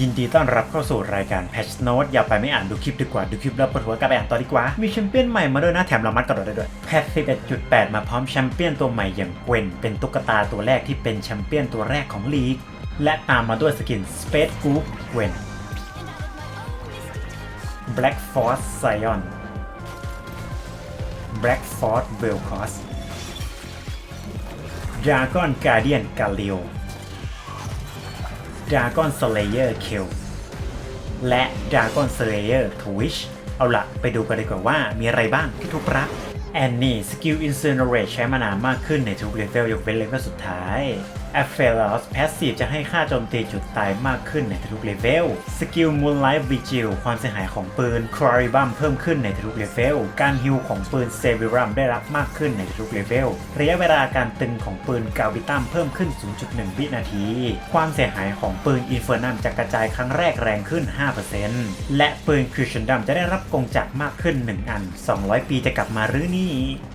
ยินดีต้อนรับเข้าสู่รายการ Patch Note อย่าไปไม่อ่านดูคลิปดีกว่า ดูคลิปแล้วปวดหัวกลับไปอ่านต่อดีกว่า มีแชมเปี้ยนใหม่มาด้วยนะ แถมเรามัดกระโดดได้ด้วย แพท11.8 มาพร้อมแชมเปี้ยนตัวใหม่อย่างเกวนเป็นตุ๊กตาตัวแรกที่เป็นแชมเปี้ยนตัวแรกของลีก และตามมาด้วยสกิน Space Group เกวน Black Force Zion Black Force Vel'Koz Dragon Guardian Galio Dragon Slayer Kill และ Dragon Slayer Twitch เอาละไปดูกันดีกว่าว่ามีอะไรบ้างที่ทุกรับแอนนี่สกิลอินเซอร์เรชใช้มานานมากขึ้นในทุกเลเวลยกเว้นเลเวลสุดท้าย a p h e l o s Passive จะให้ค่าโจมตีจุดตายมากขึ้นในทุกเลเวล สกิล Moonlight Vigil ความเสียหายของปืน c r a r i b u m เพิ่มขึ้นในทุกเลเวล การฮิลของปืน Severum ได้รับมากขึ้นในทุกเลเวล ระยะเวลาการตึงของปืน g a v i t u m เพิ่มขึ้น 0.1 วินาที ความเสียหายของปืน Infernum จะกระจายครั้งแรกแรงขึ้น 5%และปืน Crescendum จะได้รับกงจักรมากขึ้น 1 อัน 200 ปีจะกลับมาหรือนี่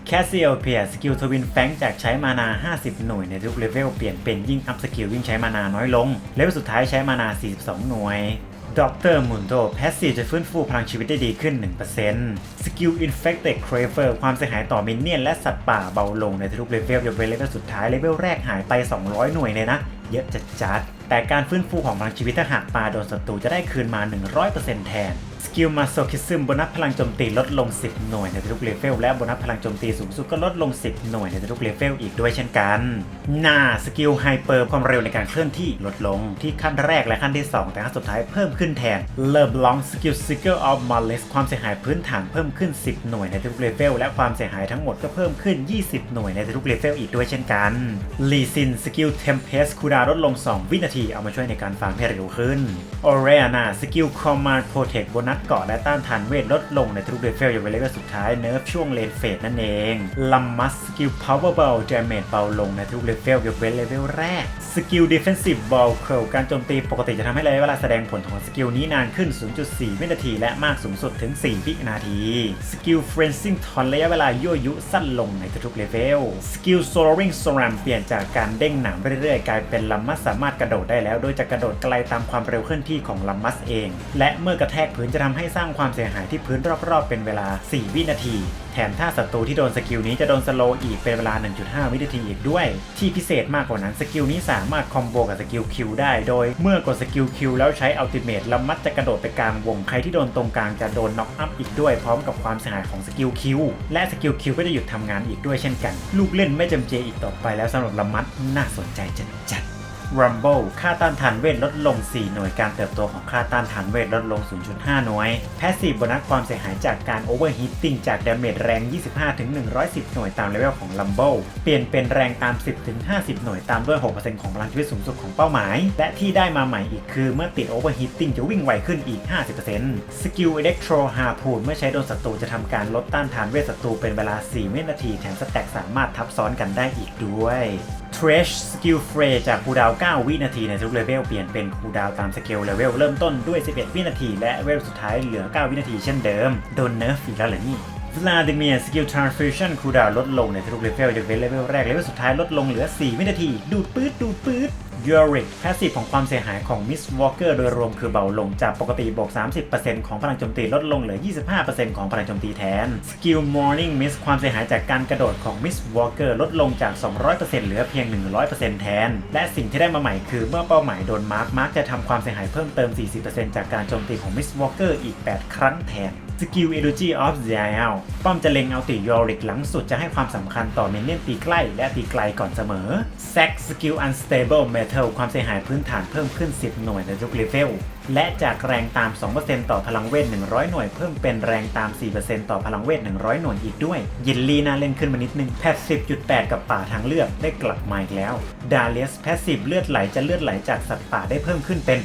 Cassiopeia สกิลทวินแฟงจากใช้มานา 50 หน่วยในทุกเลเวลเปลี่ยนเป็นยิ่งอัพสกิลยิ่งใช้มานาน้อยลง เลเวลสุดท้ายใช้มานา 42 หน่วยด็อกเตอร์มุนโดแพสซีฟจะฟื้นฟูพลังชีวิตได้ดีขึ้น 1%สกิล Infected Craver ความเสียหายต่อมินเนี่ยนและสัตว์ป่าเบาลงในทุกเลเวลยกเว้นเลเวลสุดท้าย เลเวลแรกหายไป 200 หน่วยเลยนะ เยอะจัดจัดแต่การฟื้นฟูของพลังชีวิตถ้าหากปลาโดนศัตรูจะได้คืนมา 100%แทน กิลมาโซคิซึมโบนัสพลังโจมตีลดลง 10 หน่วยในทุกเลเวลและโบนัสพลังโจมตีสูงสุดก็ลดลง 10 หน่วยในทุกเลเวลอีกด้วยเช่นกันหน้าสกิลไฮเปอร์ความเร็วในการเคลื่อนที่ลดลงที่ขั้นแรกและขั้นที่ 2 แต่ขั้นสุดท้ายเพิ่มขึ้นแทนเลิฟลองสกิลซิกเกอร์ออฟมาเลสความเสียหายพื้นฐานเพิ่มขึ้น 10 หน่วยในทุกเลเวลและความเสียหายทั้งหมดก็เพิ่มขึ้น 20 หน่วยในทุกเลเวลอีกด้วยเช่นกันลีซินสกิลเทมเพสคูดาลดลง 2 วินาทีเอามาช่วยในการฟาร์มให้เร็วขึ้นออเรนาสกิลคอมมานด์โปรเทคโบนัสกาะและต้านทานเวทลดลงในทุกเลเวลอย่างเลเวลสุดท้ายเนิร์ฟช่วงเลนเฟสนั่นเองลัมมัสสกิลพาวเวอร์เบลเดเมจเบาลงในทุกเลเวลยกเว้นเลเวลแรกสกิลดิเฟนซีฟบอลเคิลการโจมตีปกติจะทำให้ระยะเวลาแสดงผลของสกิลนี้นานขึ้น 0.4 วินาที และมากสูงสุดถึง 4 วินาที สกิลเฟรนซิ่งทอนระยะเวลายั่วยุสั้นลงในทุกเลเวล สกิลโซลาริงโซรามเปลี่ยนจากการเด้งหนามเรื่อยๆ กลายเป็นลัมมัสสามารถกระโดดได้แล้ว โดยจะกระโดดไกลตามความเร็วเคลื่อนที่ของลัมมัสเอง และเมื่อกระแทกพื้นจะทำให้สร้างความเสียหายที่พื้นรอบๆ เป็นเวลา 4 วินาที แถมถ้าศัตรูที่โดนสกิลนี้จะโดนสโลอีกเป็นเวลา 1.5 วินาทีอีกด้วย ที่พิเศษมากกว่านั้นสกิลนี้สามารถคอมโบกับสกิลคิวได้ โดยเมื่อกดสกิลคิวแล้วใช้อัลติเมทลัมมัสจะกระโดดไปกลางวงใครที่โดนตรงกลางจะโดนน็อกอัพอีกด้วยพร้อมกับความเสียหายของสกิลคิวและสกิลคิวก็จะหยุดทำงานอีกด้วยเช่นกัน ลูกเล่นไม่จำเจอีกต่อไปแล้วสำหรับลัมมัสน่าสนใจจัดจัด Rumble ค่าต้านทานเวทลดลง 4 หน่วยการเติบโตของค่าต้านทานเวทลดลง 0.5 หน่วย Passive โบนัสความเสียหายจากการ Overheating จากดาเมจแรง 25-110 หน่วยตามเลเวลของ Rumble เปลี่ยนเป็นแรงตาม 10-50 หน่วยตามด้วย 6%ของพลังชีวิตสูงสุดของเป้าหมาย และที่ได้มาใหม่อีกคือเมื่อติด Overheating จะวิ่งไวขึ้นอีก 50% Skill Electro Harpoon เมื่อใช้โดนศัตรูจะทำการลดต้านทานเวทศัตรูเป็นเวลา 4 วินาที แถมสแต็กสามารถทับซ้อนกันได้อีกด้วย Trash Skill Fray จากคูดาว 9 วินาทีในทุกเลเวลเปลี่ยนเป็นคูดาวตามสเกลเลเวลเริ่มต้นด้วย 11 วินาที และเลเวลสุดท้ายเหลือ 9 วินาทีเช่นเดิม โดนเนิร์ฟอีกแล้วเหรอนี่วลาดิเมียสกิลทรานสฟิวชั่นคูดาวลดลงในทุกเลเวลยกเว้นเลเวลแรกเลเวลสุดท้ายลดลงเหลือ 4 วินาที ดูดปื๊ดดูดปื๊ด ยูริกแพสซีฟของความเสียหายของมิสวอลเกอร์โดยรวมคือเบาลงจากปกติบวก 30%ของพลังโจมตีลดลงเหลือ 25%ของพลังโจมตีแทนสกิล Morning Mist ความเสียหายจากการกระโดดของมิสวอลเกอร์ลดลงจาก 200%เหลือเพียง 100%แทน และสิ่งที่ได้มาใหม่คือเมื่อเป้าหมายโดนมาร์กมาร์กจะทำความเสียหายเพิ่มเติม 40%จากการโจมตีของมิสวอลเกอร์อีก 8 ครั้งแทน สกิล Energy of the Isle ป้อมจะเล็งเอาติยอริกหลังสุดจะให้ความสำคัญต่อเมนเนียนตีใกล้และตีไกลก่อนเสมอแซกสกิล Unstable Metal ความเสียหายพื้นฐานเพิ่มขึ้น 10 หน่วยในทุกเลเวล และจากแรงตาม 2%ต่อพลังเวท 100 หน่วย เพิ่มเป็นแรงตาม 4%ต่อพลังเวท 100 หน่วยอีกด้วย ยินลีน่าเล่นขึ้นมานิดนึงแพสซีฟ10.8 กับป่าทางเลือกได้กลับมาอีกแล้ว ดาเลียสแพสซีฟเลือดไหลจะเลือดไหลจากสัตว์ป่าได้เพิ่มขึ้นเป็น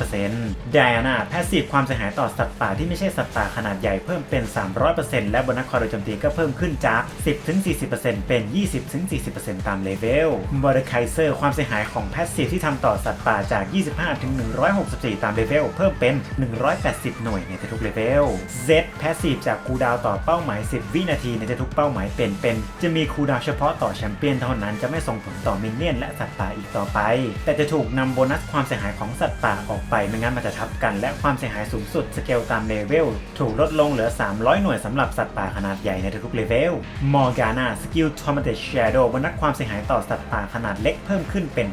300%ไดอาน่าแพสซีฟความเสียหายต่อสัตว์ป่าที่ไม่ใช่สัตว์ป่าขนาดใหญ่เพิ่มเป็น 300%และโบนัสคอร์โดโจมตีก็เพิ่มขึ้นจาก 10-40%เป็น 20-40%ตามเลเวลมอร์ไคเซอร์ความเสียหายของแพสซีฟที่ทำต่อสัตว์ป่าจาก 25-164ตามเลเวลเพิ่มเป็น 180 หน่วยในทุกเลเวล Z แพสซีฟจากคูดาวต่อเป้าหมาย 10 วินาทีในทุกเป้าหมายเป็นเป็น จะมีคูดาวเฉพาะต่อแชมเปี้ยนเท่านั้นจะไม่ส่งผลต่อมินเนี่ยนและสัตว์ป่าอีกต่อไป แต่จะถูกนำโบนัสความเสียหายของสัตว์ป่าออกไปไม่งั้นมันจะทับกัน และความเสียหายสูงสุดสเกลตามเลเวลถูกลดลงเหลือ 300 หน่วยสำหรับสัตว์ป่าขนาดใหญ่ในทุกเลเวลมอร์กาน่าสกิลทอมเตชแชโดโบนัสความเสียหายต่อสัตว์ป่าขนาดเล็กเพิ่มขึ้นเป็น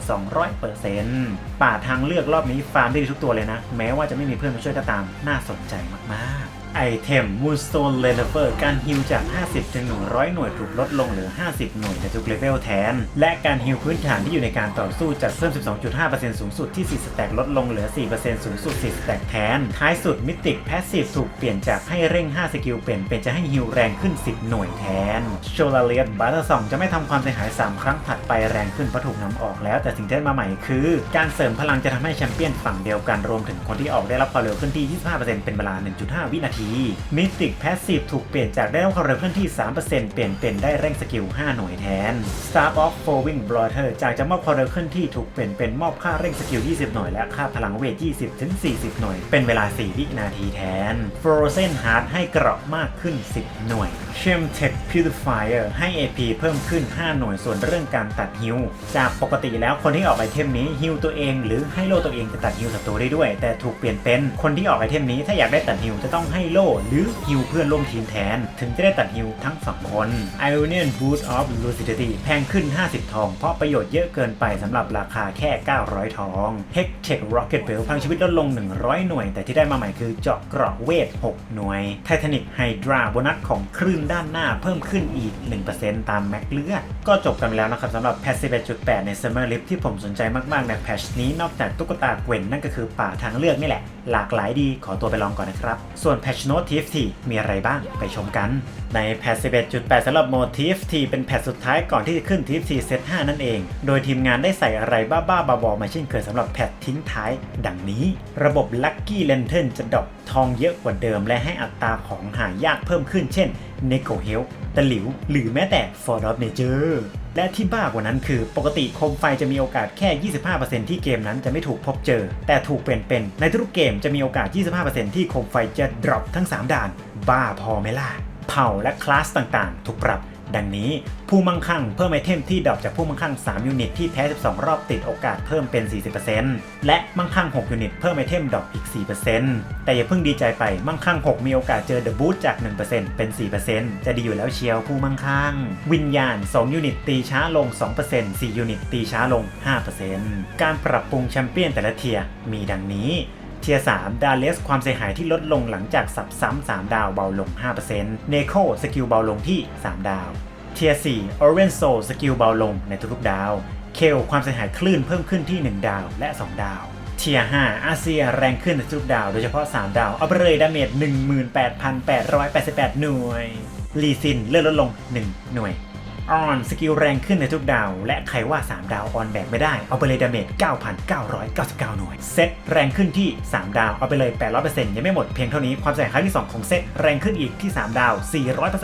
200%ป่าทางเลือกรอบนี้ฟาร์มได้ทุกตัวเลยนะ แม้ว่าจะไม่มีเพื่อนมาช่วยก็ตามน่าสนใจมากๆ ไอเทม Moonstone l e n e v e r การฮิลจาก 50ถึง100 หน่วยถูกลดลงเหลือ 50 หน่วยในทุกเลเวลแทน และการฮิลพื้นฐานที่อยู่ในการต่อสู้จากเพิ่ม 12.5%สูงสุดที่ 4 สแต็กลดลงเหลือ 4%สูงสุด 4 สแต็กแทน ท้ายสุดมิติกแพสซีฟถูกเปลี่ยนจากให้เร่ง 5 สกิลเป็นเป็นจะให้ฮิลแรงขึ้น 10 หน่วยแทน โชลาเลียนบัตเตอร์สองจะไม่ทำความเสียหาย 3 ครั้งถัดไปแรงขึ้นเพราะถูกนำออกแล้ว แต่สิ่งที่ได้มาใหม่คือ การเสริมพลังจะทำให้แชมเปี้ยนฝั่งเดียวกันรวมถึงคนที่ออกได้รับความเร็วขึ้นที่ 25%เป็นเวลา 1.5 วินาทีมิติกแพสซีฟถูกเปลี่ยนจากได้รับความเร็วเคลื่อนที่ 3%เปลี่ยนเป็นได้เร่งสกิล 5 หน่วยแทน Star of Flowing b l o t e r จากจะมอบความเร็วเคลื่อนที่ถูกเปลี่ยนเป็นมอบค่าเร่งสกิล 20 หน่วย และค่าพลังเวท 20 ถึง 40 หน่วย เป็นเวลา 4 วินาทีแทน Frozen Heart ให้เกราะมากขึ้น 10 หน่วย Chem Tech Purifier ให้ AP เพิ่มขึ้น 5 หน่วยส่วนเรื่องการตัดฮิวจากปกติแล้วคนที่ออกไอเทมนี้ฮิวตัวเอง หรือให้โลตัวเองจะตัดฮิวศัตรูได้ด้วย แต่ถูกเปลี่ยนเป็นคนที่ออกไอเทมนี้ถ้าอยากได้ตัดฮิวจะต้องให้โลหรือฮิวเพื่อนร่วมทีมแทน ถึงจะได้ตัดฮิวทั้ง2คน Ionian Boost of Lucidity แพงขึ้น 50 ทอง เพราะประโยชน์เยอะเกินไปสำหรับราคาแค่ 900 ทอง Hex Tech Rocket Bell พังชีวิตลดลง 100 หน่วย แต่ที่ได้มาใหม่คือเจาะเกราะเวท 6 หน่วย Titanic Hydra โบนัสของคลื่นด้านหน้าเพิ่มขึ้นอีก 1%ตามแม็กเลือด ก็จบกันแล้วนะครับสำหรับแพท11.8 ใน Summer Lift ที่ผมสนใจมาก ๆ ในแพชนี้นอกจากตุ๊กตาเกวนนั่นก็คือป่าทางเลือกนี่แหละ หลากหลายดีขอตัวไปลองก่อนนะครับ ส่วนแพชโน้ต TFT มีอะไรบ้างไปชมกัน ในแพท11.8สำหรับโหมด TFT เป็นแพทสุดท้ายก่อนที่จะขึ้น TFT Set 5นั่นเอง โดยทีมงานได้ใส่อะไรบ้าๆบอๆมาเช่นเคยสำหรับแพททิ้งท้าย ดังนี้ ระบบ Lucky Lantern จะดรอปทองเยอะกว่าเดิม และให้อัตราของหายากเพิ่มขึ้นเช่น n e c o h e l ตะหลิว หรือแม้แต่ Ford of Nature และที่บ้ากว่านั้นคือปกติโคมไฟจะมีโอกาสแค่ 25%ที่เกมนั้นจะไม่ถูกพบเจอ แต่ถูกเปลี่ยนเป็นในทุกเกมจะมีโอกาส 25%ที่โคมไฟจะดรอปทั้ง 3 ด่าน บ้าพอไหมล่ะเผ่าและคลาสต่างๆ ถูกปรับ ดังนี้ผู้มั่งคั่งเพิ่มไอเทมที่ดรอปจากผู้มั่งคั่ง 3 ยูนิตที่แพ้ 12 รอบติดโอกาสเพิ่มเป็น 40%และมั่งคั่ง 6 ยูนิตเพิ่มไอเทมดรอปอีก 4%แต่อย่าเพิ่งดีใจไปมั่งคั่ง 6 มีโอกาสเจอเดอะบูสจาก 1%เป็น 4%จะดีอยู่แล้วเชียวผู้มั่งคั่ง วิญญาณ 2 ยูนิตตีช้าลง 2% 4 ยูนิตตีช้าลง 5%การปรับปรุงแชมเปี้ยนแต่ละเทียร์มีดังนี้ ทียร์3ดาเลสความเสียหายที่ลดลงหลังจากสับซ้ำ3ดาวเบาลง 5%เนโคสกิลเบาลงที่ 3 ดาว เทียร์4 Orange Soul สกิลเบาลงในทุกๆดาว เคลความเสียหายคลื่นเพิ่มขึ้นที่ 1 ดาวและ 2 ดาว เทียร์5อาเซียแรงขึ้นในทุกดาว โดยเฉพาะ 3 ดาว เอาไปเลยดาเมจ18,888 หน่วย ลีซินเลื่อนลดลง 1 หน่วย ออนสกิลแรงขึ้นในทุกดาว และใครว่า 3 ดาวออนแบกไม่ได้ เอาไปเลยดาเมจ 9,999 หน่วย เซตแรงขึ้นที่ 3 ดาว เอาไปเลย 800%ยังไม่หมดเพียงเท่านี้ความเสียหายครั้งที่ 2 ของเซตแรงขึ้นอีกที่ 3 ดาว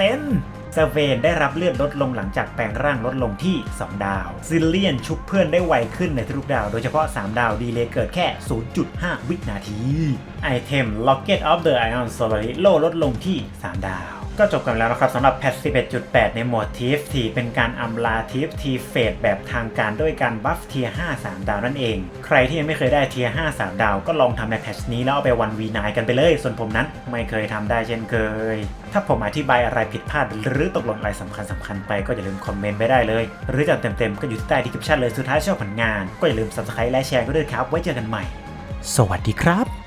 400%เซเวนได้รับเลือดลดลงหลังจากแปลงร่างลดลงที่ 2 ดาว ซิลเลียนชุบเพื่อนได้ไวขึ้นในทุกดาว โดยเฉพาะ 3 ดาวดีเลย์เกิดแค่ 0.5 วินาที ไอเทม Locket of the Ion Solar โลลดลงที่ 3 ดาว ก็จบกันแล้วนะครับสำหรับแพท11.8 ในโหมด TFT เป็นการอำลา TFT เฟดแบบทางการด้วยการบัฟเทียร์5 3 ดาวนั่นเอง ใครที่ยังไม่เคยได้เทียร์5 3 ดาว ก็ลองทำในแพทนี้แล้วเอาไปวัน V9 กันไปเลย ส่วนผมนั้นไม่เคยทำได้เช่นเคย ถ้าผมอธิบายอะไรผิดพลาด หรือตกหล่นอะไรสำคัญสำคัญไปก็อย่าลืมคอมเมนต์ไปได้เลย หรือจะเต็มๆก็อยู่ที่ใต้ดีคริปชั่นเลยสุดท้ายชอบผลงาน ก็อย่าลืม subscribe และแชร์ก็ด้วยครับ ไว้เจอกันใหม่ สวัสดีครับ